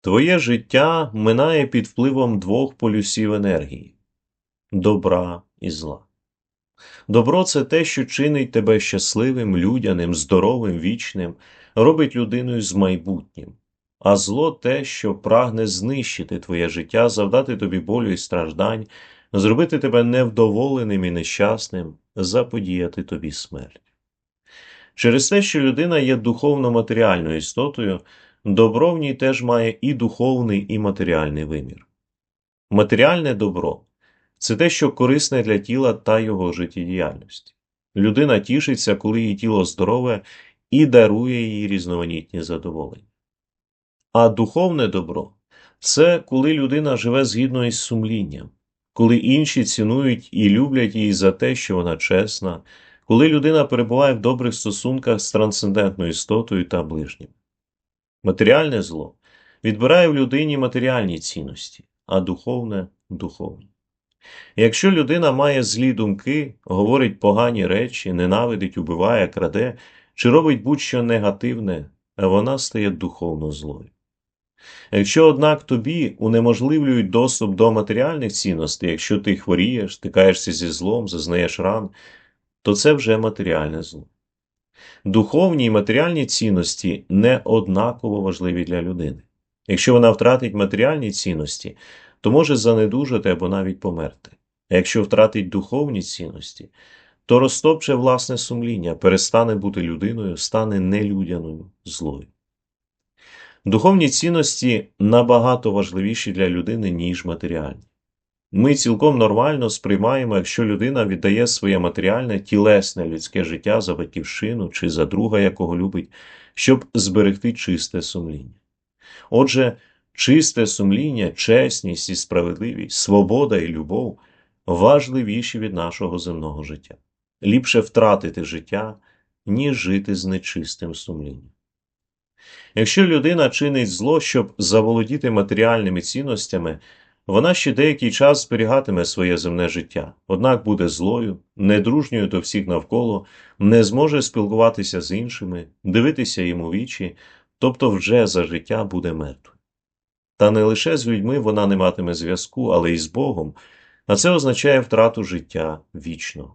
Твоє життя минає під впливом двох полюсів енергії добра і зла. Добро це те, що чинить тебе щасливим, людяним, здоровим, вічним, робить людиною з майбутнім, а зло те, що прагне знищити твоє життя, завдати тобі болю і страждань, зробити тебе невдоволеним і нещасним, заподіяти тобі смерть. Через те, що людина є духовно-матеріальною істотою, добро в ній теж має і духовний, і матеріальний вимір. Матеріальне добро це те, що корисне для тіла та його життєдіяльності. Людина тішиться, коли її тіло здорове і дарує їй різноманітні задоволення. А духовне добро це коли людина живе згідно із сумлінням, коли інші цінують і люблять її за те, що вона чесна, коли людина перебуває в добрих стосунках з трансцендентною істотою та ближнім. Матеріальне зло відбирає в людині матеріальні цінності, а духовне духовне. Якщо людина має злі думки, говорить погані речі, ненавидить, убиває, краде чи робить будь-що негативне, вона стає духовно злою. Якщо, однак, тобі унеможливлюють доступ до матеріальних цінностей, якщо ти хворієш, стикаєшся зі злом, зазнаєш ран, то це вже матеріальне зло. Духовні і матеріальні цінності не однаково важливі для людини. Якщо вона втратить матеріальні цінності, то може занедужати або навіть померти. А якщо втратить духовні цінності, то розтопче власне сумління, перестане бути людиною, стане нелюдяною злою. Духовні цінності набагато важливіші для людини, ніж матеріальні. Ми цілком нормально сприймаємо, якщо людина віддає своє матеріальне, тілесне людське життя за батьківщину чи за друга, якого любить, щоб зберегти чисте сумління. Отже, чисте сумління, чесність і справедливість, свобода і любов важливіші від нашого земного життя. Ліпше втратити життя, ніж жити з нечистим сумлінням. Якщо людина чинить зло, щоб заволодіти матеріальними цінностями, вона ще деякий час зберігатиме своє земне життя, однак буде злою, недружньою до всіх навколо, не зможе спілкуватися з іншими, дивитися їм у вічі, тобто вже за життя буде мертвою. Та не лише з людьми вона не матиме зв'язку, але й з Богом, а це означає втрату життя вічного.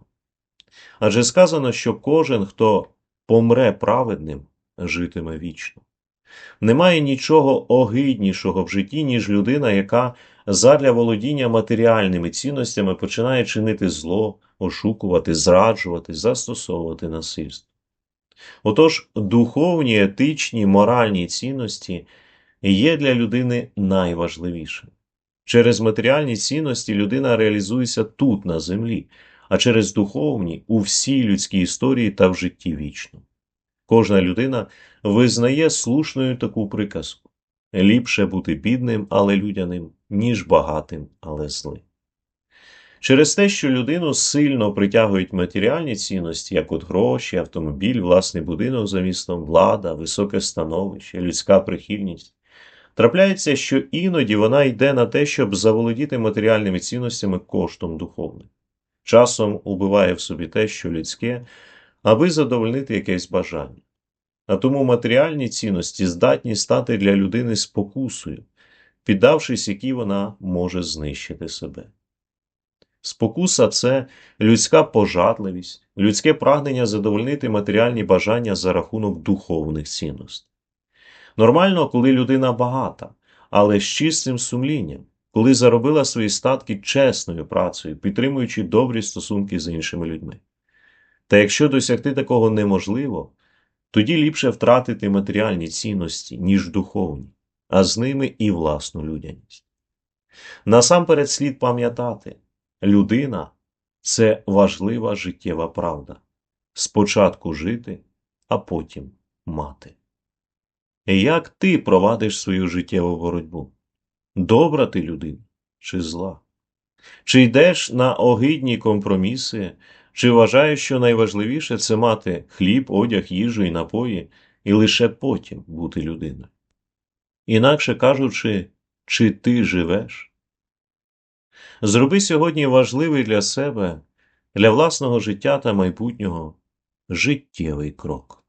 Адже сказано, що кожен, хто помре праведним, житиме вічно. Немає нічого огиднішого в житті, ніж людина, яка задля володіння матеріальними цінностями починає чинити зло, ошукувати, зраджувати, застосовувати насильство. Отож, духовні, етичні, моральні цінності є для людини найважливішим. Через матеріальні цінності людина реалізується тут, на землі, а через духовні у всій людській історії та в житті вічно. Кожна людина визнає слушною таку приказку ліпше бути бідним, але людяним, ніж багатим, але злим. Через те, що людину сильно притягують матеріальні цінності, як от гроші, автомобіль, власний будинок за містом, влада, високе становище, людська прихильність, трапляється, що іноді вона йде на те, щоб заволодіти матеріальними цінностями коштом духовним. Часом убиває в собі те, що людське, аби задовольнити якесь бажання. А тому матеріальні цінності здатні стати для людини спокусою, піддавшись якій вона може знищити себе. Спокуса це людська пожадливість, людське прагнення задовольнити матеріальні бажання за рахунок духовних цінностей. Нормально, коли людина багата, але з чистим сумлінням, коли заробила свої статки чесною працею, підтримуючи добрі стосунки з іншими людьми. Та якщо досягти такого неможливо, тоді ліпше втратити матеріальні цінності, ніж духовні, а з ними і власну людяність. Насамперед слід пам'ятати, людина це важлива життєва правда спочатку жити, а потім мати. Як ти провадиш свою життєву боротьбу? Добра ти людина чи зла? Чи йдеш на огидні компроміси, чи вважаєш, що найважливіше це мати хліб, одяг, їжу і напої, і лише потім бути людиною? Інакше кажучи, чи ти живеш? Зроби сьогодні важливий для себе, для власного життя та майбутнього життєвий крок.